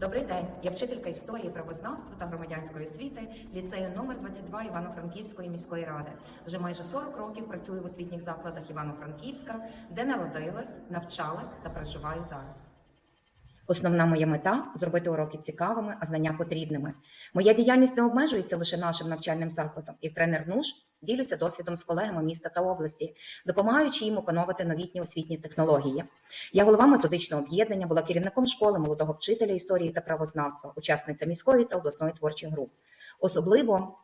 Добрий день. Я вчителька історії, правознавства та громадянської освіти ліцею номер 22 Івано-Франківської міської ради. Вже майже 40 років працюю в освітніх закладах Івано-Франківська, де народилась, навчалась та проживаю зараз. Основна моя мета зробити уроки цікавими, а знання потрібними. Моя діяльність не обмежується лише нашим навчальним закладом. Як тренер НУШ ділюся досвідом з колегами міста та області, допомагаючи їм опановувати новітні освітні технології. Я голова методичного об'єднання, була керівником школи молодого вчителя історії та правознавства, учасниця міської та обласної творчих груп. Особливо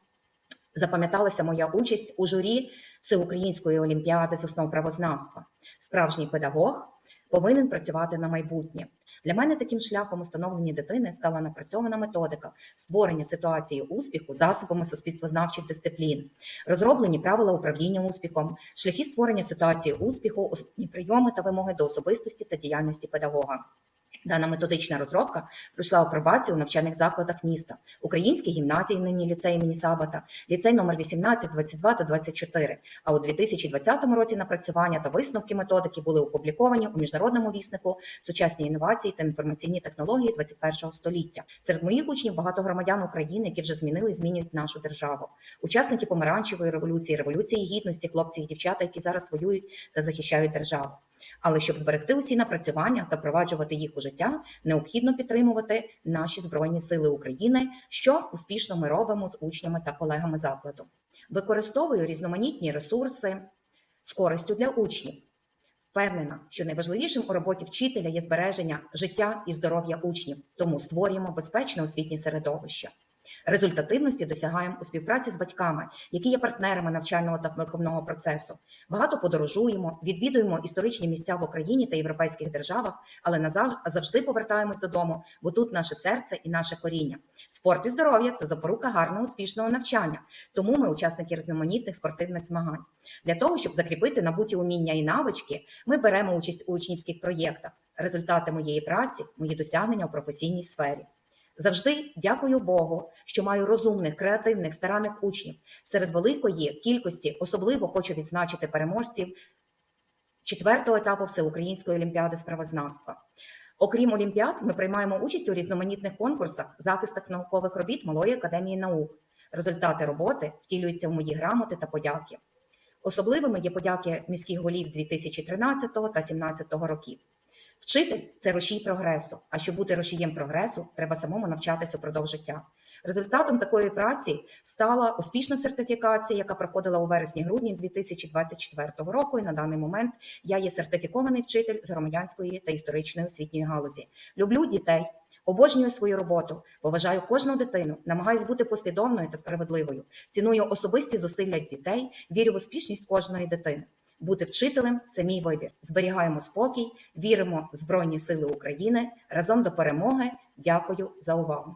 запам'яталася моя участь у журі Всеукраїнської олімпіади з основ правознавства. Справжній педагог повинен працювати на майбутнє. Для мене таким шляхом установлення дитини стала напрацьована методика створення ситуації успіху засобами суспільствознавчих дисциплін, розроблені правила управління успіхом, шляхи створення ситуації успіху, основні прийоми та вимоги до особистості та діяльності педагога. Дана методична розробка пройшла апробацію у навчальних закладах міста, українській гімназії, нині ліцей імені Сабата, ліцей номер 18, 22 та 24. А у 2020 році напрацювання та висновки методики були опубліковані у міжнародному віснику сучасні інновації та інформаційні технології 21 століття. Серед моїх учнів багато громадян України, які вже змінили змінюють нашу державу. Учасники помаранчевої революції, революції гідності, хлопці і дівчата, які зараз воюють та захищають державу. Але щоб зберегти усі напрацювання та впроваджувати їх у життя, необхідно підтримувати наші збройні сили України, що успішно ми робимо з учнями та колегами закладу. Використовую різноманітні ресурси з користю для учнів. Впевнена, що найважливішим у роботі вчителя є збереження життя і здоров'я учнів, тому створюємо безпечне освітнє середовище. Результативності досягаємо у співпраці з батьками, які є партнерами навчального та виховного процесу. Багато подорожуємо, відвідуємо історичні місця в Україні та європейських державах, але завжди повертаємось додому, бо тут наше серце і наше коріння. Спорт і здоров'я це запорука гарного успішного навчання. Тому ми учасники різноманітних спортивних змагань. Для того щоб закріпити набуті уміння і навички, ми беремо участь у учнівських проєктах. Результати моєї праці, мої досягнення у професійній сфері. Завжди дякую Богу, що маю розумних, креативних, старанних учнів. Серед великої кількості особливо хочу відзначити переможців четвертого етапу Всеукраїнської олімпіади з правознавства. Окрім олімпіад, ми приймаємо участь у різноманітних конкурсах, захистах наукових робіт Малої академії наук. Результати роботи втілюються в мої грамоти та подяки. Особливими є подяки міських голів 2013 та 2017 років. Вчитель це рушій прогресу. А щоб бути рушієм прогресу, треба самому навчатися упродовж життя. Результатом такої праці стала успішна сертифікація, яка проходила у вересні-грудні 2024 року. І на даний момент я є сертифікований вчитель з громадянської та історичної освітньої галузі. Люблю дітей. Обожнюю свою роботу, поважаю кожну дитину, намагаюсь бути послідовною та справедливою. Ціную особисті зусилля дітей, вірю в успішність кожної дитини. Бути вчителем це мій вибір. Зберігаємо спокій, віримо в Збройні Сили України разом до перемоги. Дякую за увагу.